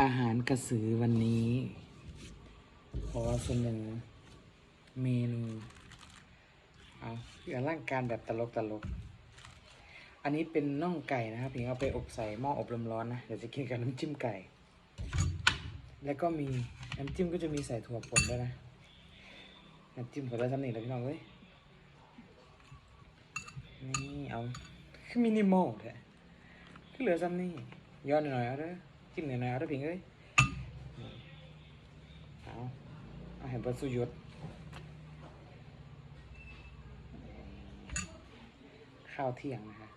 อาหารกระสือวันนี้ ขอเสนอเมนูเอาเพื่อร่างการแบบตลกตลก อันนี้เป็นน่องไก่นะครับพิงเอาไปอบใส่หม้ออบลมร้อนนะ เดี๋ยวจะกินกับน้ำจิ้มไก่ แล้วก็มีน้ำจิ้มก็จะมีใส่ถั่วป่นด้วยนะ น้ำจิ้มขอได้สำเนียงเลยพี่น้องเว้ย นี่เอาคือมินิมอลแท้คือเหลือซ้ำนี่ย้อนหน่อยๆเอาเด้อ จิ้มหน่อยๆเอาเด้อพิงเอ้ยเอาเอาให้เบิดสุยศข้าวเที่ยงนะคะ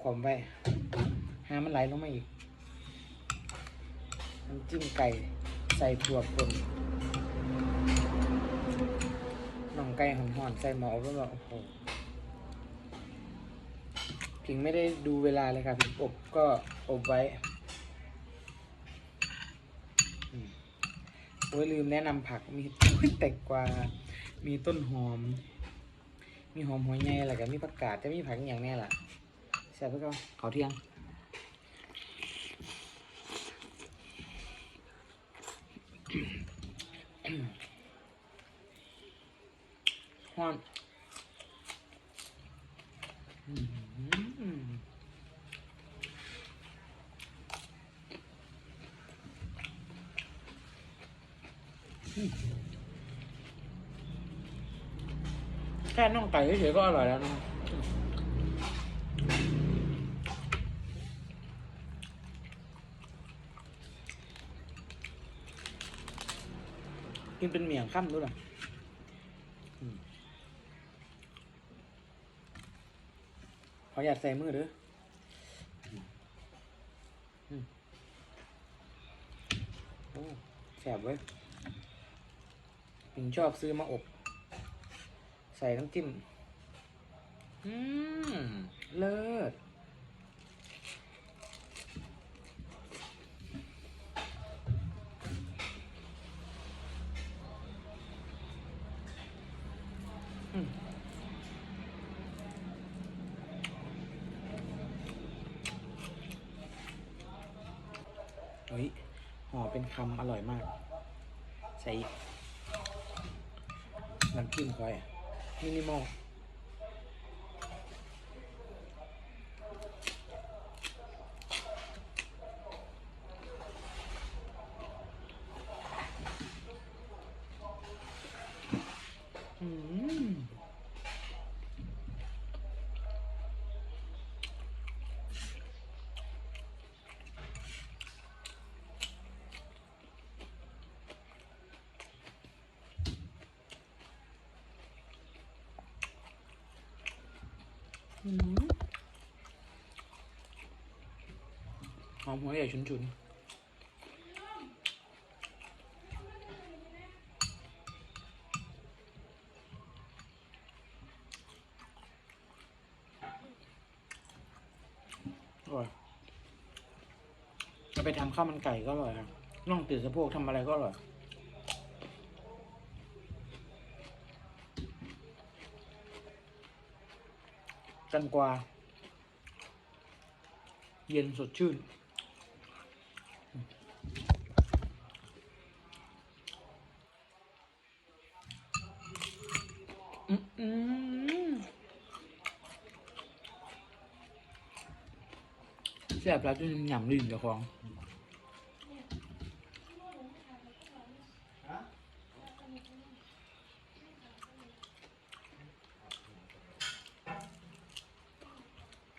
ความไว้หามันไหลลงมาอีกน้ำจิ้มไก่ใส่ถั่วป่นน่องไก่หอนๆใส่หมอแล้วแบบโอ้โห พิงไม่ได้ดูเวลาเลยครับอบก็อบไว้โอ้ยลืมแนะนำผักมีแตงกวา มีต้นหอม มีหอมหัวใหญ่อะไรกันมีผักกาดจะมีผักอย่างแน่ล่ะแซ่บไปก่อนเขาวเที่ยงฮอนอืม แค่น่องไก่เฉยๆก็อร่อยแล้วนะกินเป็นเมี่ยงค่ำด้วยเหรอขออยากใส่มือเด้ออือแสบเว้ย ผมชอบซื้อมาอบ ใส่น้ำจิ้ม อืม เลิศอืมเฮ้ยห่อเป็นคำอร่อยมาก ใส่ น้ำจิ้มคอยมินิมอลอืม อืมหอมหัวใหญ่ชุนๆอร่อยจะไปทำข้าวมันไก่ก็อร่อยครับน่องติดสะโพกทำอะไรก็อร่อย กันกวาเย็นสดชื่น อืมแซ่บแล้วจนหยำลิ้นเจ้าของ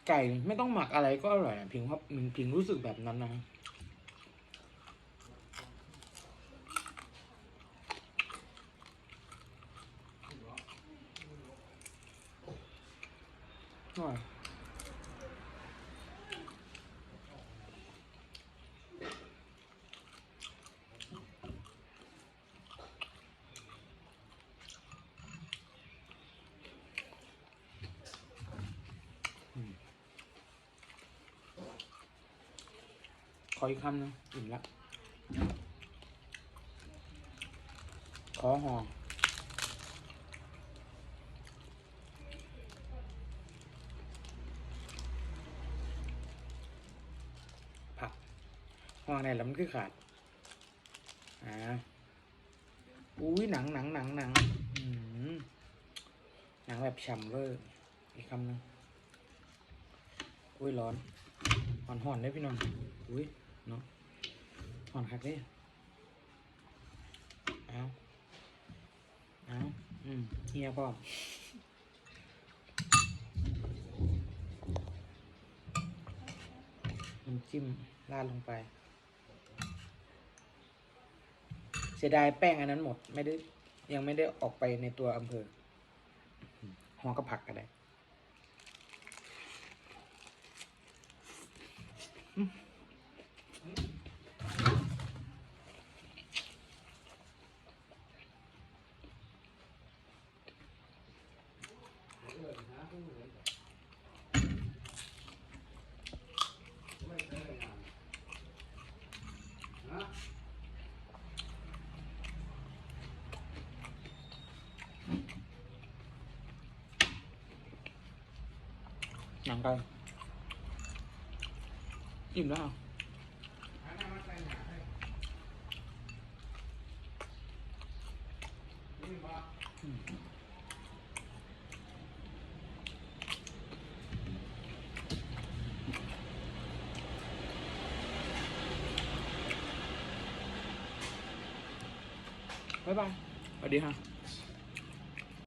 ไก่ไม่ต้องหมักอะไรก็อร่อยอะพิงครับพิงรู้สึกแบบนั้นนะอร่อย ขออีกคำหนึงอิ่มละขอห่อห้องไหนแล้วมันคือขาด อ่า อุ้ยหนังหนังหนังหนังหนังแบบฉ่ำเวอร์อีกคำหนึงอุ้ยร้อนห่อนห่อนๆได้พี่น้องอุ้ย เนาะห่อนคักเด้เอาเอาอืมเฮียพ่อมน้ำจิ้มราดลงไป เสียดายแป้งอันนั้นหมด ไม่ได้ยังไม่ได้ออกไปในตัวอำเภอหอก็ผักก็ได้ หนังไก่อิ่มแล้วเหรออืม บ๊ายบาย สวัสดีค่ะ